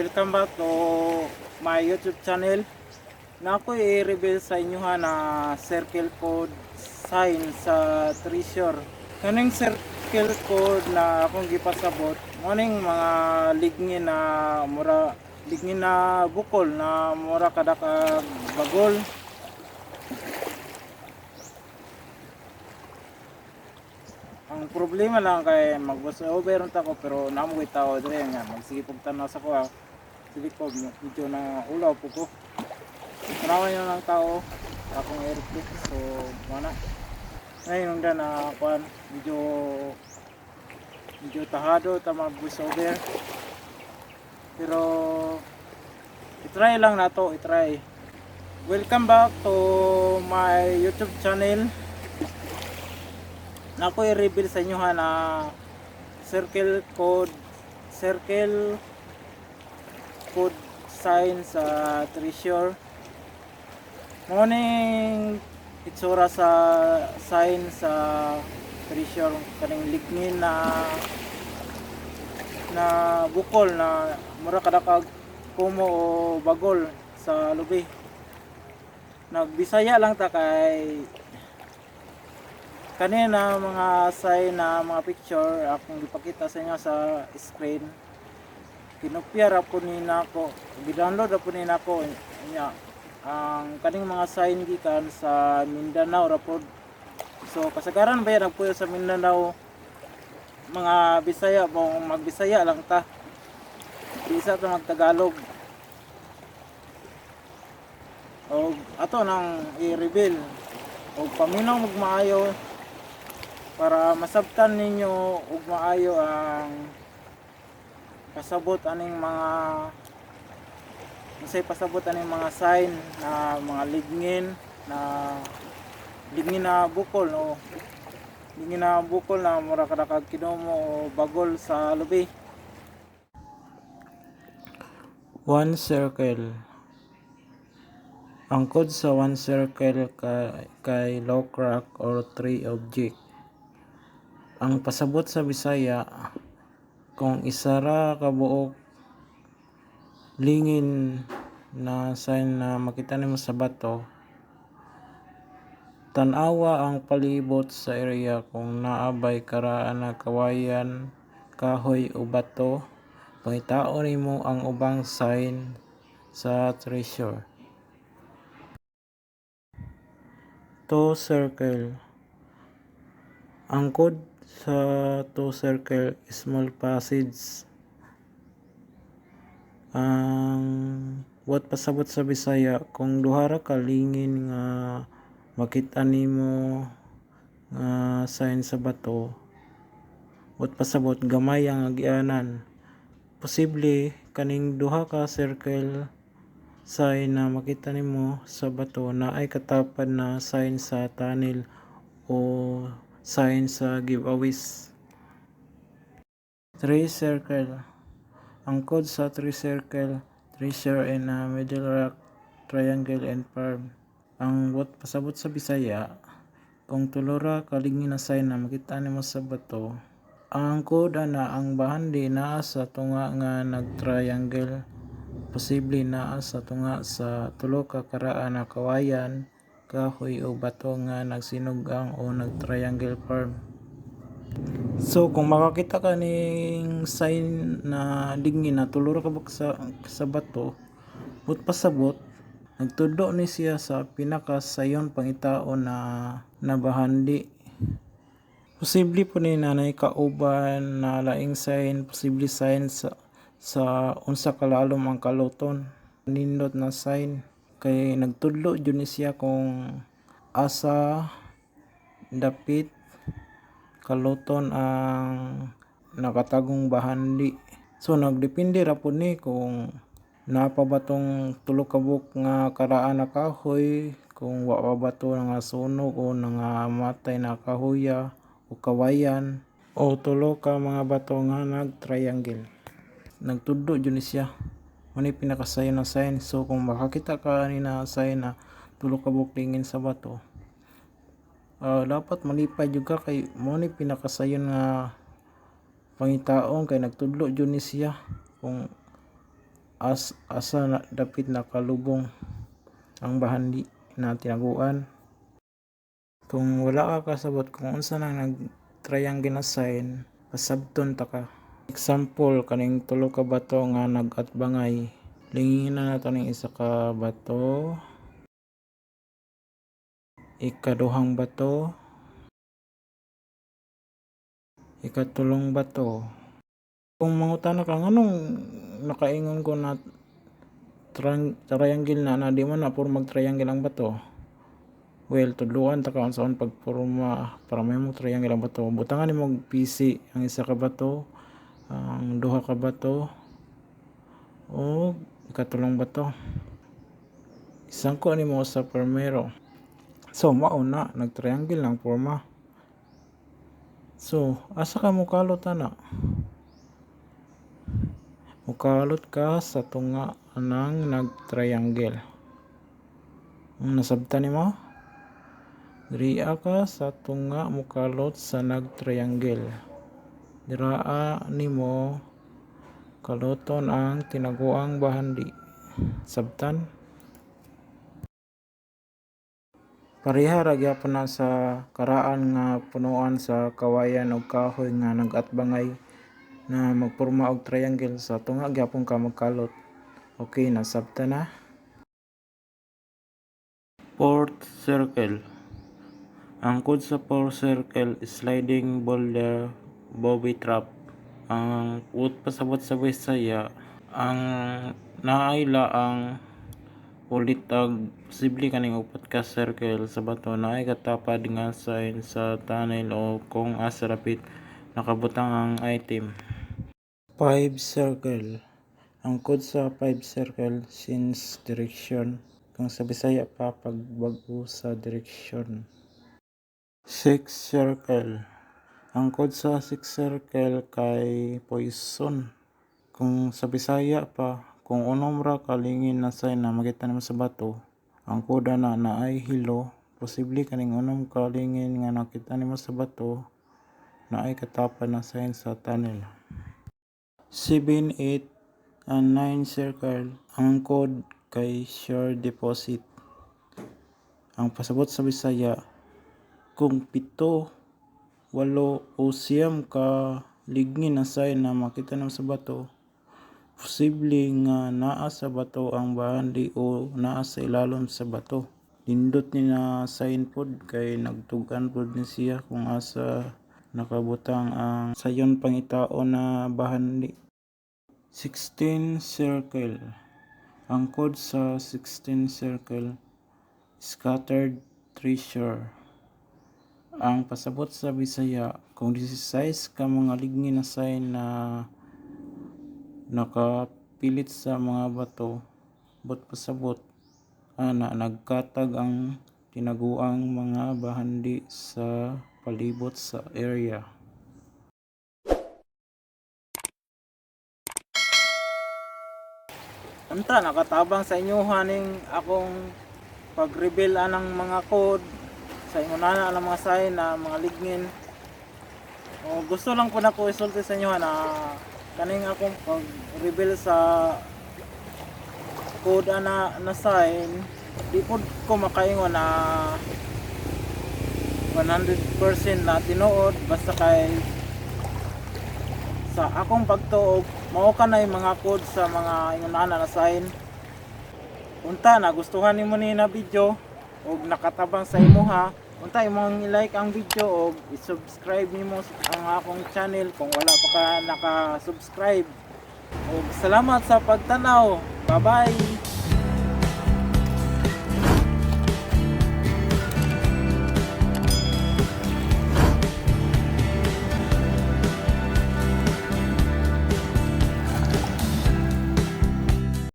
welcome back to my YouTube channel. Na ako i-reveal sa inyo ha na circle code sign sa treasure. Kaning circle code na akong gipasabot, morning mga lignin na mura lignin na bukol na mura kada ka bagol. Ang problema lang kay magbus over unta ko pero namoy tao dire nga magsige pag tanaw sa ko ko medyo na ulaw po ko. Tanawan yun ng tao akong airport so mana. Ngayon na na kuan medyo medyo tahado ta magbus over. Pero itry lang nato, itry. Welcome back to my YouTube channel na ako i-reveal sa inyo ha na circle code circle code sign sa treasure. Morning itsura sa sign sa treasure. Kaning lignin na na bukol na mura kada kag kumo o bagol sa lubi nagbisaya lang ta kay kanina mga sign na mga picture akong ipakita sa inyo sa screen kinopya ra po ni nako. Gidownload ra po ni nako. Nya ang kaning mga sign gikan sa Mindanao ra po so kasagaran ba yan nagpuyo sa Mindanao? Mga Bisaya mo magbisaya lang ta. Bisa ta magtagalog o ato nang i-reveal. O paminaw magmaayo para masabtan ninyo ug maayo ang pasabot aning mga unsay pasabot aning mga sign na mga ligngin na ligngin na bukol no? Ligngin na bukol na mura kada kag kinomo o bagol sa lubi. One circle. Ang code sa one circle kay, kay low crack or three object. Ang pasabot sa Bisaya kung isara ka buok lingin na sign na makita nimo sa bato tanawa ang palibot sa area. Kung naabay karaan na kawayan kahoy o bato pangitaon nimo ang ubang sign sa treasure. To circle ang code sa to circle small passage. Ang wat pasabot sa Bisaya kung duha ra ka lingin nga makita nimo nga sign sa bato wat pasabot gamay ang agianan. Posible kaning duha ka circle sign na makita nimo sa bato na ay katapad na sign sa tunnel o sign sa giveaways. Three circle. Ang code sa three circle, treasure in a middle rock, triangle and farm. Ang what pasabot sa Bisaya, kung tulora kalingin na sign na makita nimo sa bato, ang code ana ang bahandi naa sa tunga nga nag-triangle posible naa sa tunga sa tulo ka karaan na kawayan kahoy o bato nga nagsinugang o nag-triangle form. So kung makakita ka ning sign na lingin na tulura ka sa, sa bato, but pasabot, nagtudo ni siya sa pinaka sayon pangitaon na nabahandi. Posible po ni nanay kauban na laing sign, posible sign sa sa unsa kalalom ang kaluton. Nindot na sign kay nagtudlo jud ni siya kung asa dapit kaluton ang nakatagong bahandi so nagdepende ra pud ni kung napa ba tong tulo ka buok nga karaan na kahoy kung wa pa ba to nga sunog o nga matay na kahoya o kawayan o tulo ka mga bato nga nag triangle nagtudlo jud ni siya Muna pinakasayo na sign. So kung makakita ka ni na sign na tulo ka buklingin sa bato, uh, dapat malipay juga kay mo ni pinakasayon nga pangitaon kay nagtudlo jud siya kung as asa na, dapit nakalubong ang bahandi na tinaguan kung wala ka kasabot kung unsa nang nag triangle na sign pasabton ta ka example kaning tulo ka bato nga nagatbangay. Lingin na nato ning isa ka bato. Ikaduhang bato. Ikatulong bato. Kung mangutana ka nganong nakaingon ko na trang, triangle na na di man na puro mag triangle ang bato? Well tudluan ta kaon saon pagporma para may mo triangle ang bato. Butangan nimo og PC ang isa ka bato ang duha ka bato o ikatulong bato isang ko nimo sa primero so mao na nag triangle ang forma so asa ka mukalot ana mukalot ka sa tunga anang nag-triangle. Ang nasabtan nimo? Diriya ka sa tunga mukalot sa nag-triangle. Diraa nimo kaluton ang tinaguang bahandi. Sabtan? Pareha ra gyapon na sa karaan nga punuan sa kawayan ug kahoy nga nagatbangay na magporma og triangle sa tunga gyapon ka magkalot. Okay, nasabta na. Fourth circle. Ang code sa fourth circle sliding boulder bobby trap. Ang wood pasabot sa Bisaya ang naayla ang ulit ag posible kaning upat ka circle sa bato na ay katapad nga sign sa tunnel o kung asa rapid nakabutang ang item. 5 circle. Ang code sa 5 circle since direction kung sa Bisaya pa pagbago sa direction. 6 circle. Ang code sa 6 circle kay poison. Kung sa Bisaya pa kung unom ra kalingin na sign na makita nimo sa bato, ang koda na naay hilo, posible kaning unom kalingin nga nakita nimo sa bato, naay katapad na sign sa tunnel. 7, 8, and 9 circle. Ang code kay share deposit. Ang pasabot sa Bisaya, kung pito, walo o siyam ka ligni na sign na makita nimo sa bato, posible nga naa sa bato ang bahandi o naa sa ilalom sa bato. Nindot ni na sign pod kay nagtugan pod ni siya kung asa nakabutang ang sayon pangitao na bahandi. 16 circle. Ang code sa 16 circle, scattered treasure. Ang pasabot sa Bisaya, kung 16 ka mga ligni na sign na nakapilit sa mga bato, bot pasabot, ana nagkatag ang tinaguang mga bahandi sa palibot sa area. Unta nakatabang sa inyo haning akong pag-reveal anang mga code sa inyo na ang mga sign na mga lignin. O gusto lang po na ko isulti sa inyo na kaning akong pag-reveal sa code ana na sign di po ko makaingon na 100% na tinuod basta kay sa akong pagtuog mao ka na mga code sa mga ingunana na sign unta na gustuhan nimo ni na video ug nakatabang sa imuha unta imong i-like ang video ug i-subscribe nimo ang akong channel kung wala pa ka naka-subscribe. Ug salamat sa pagtanaw. Bye bye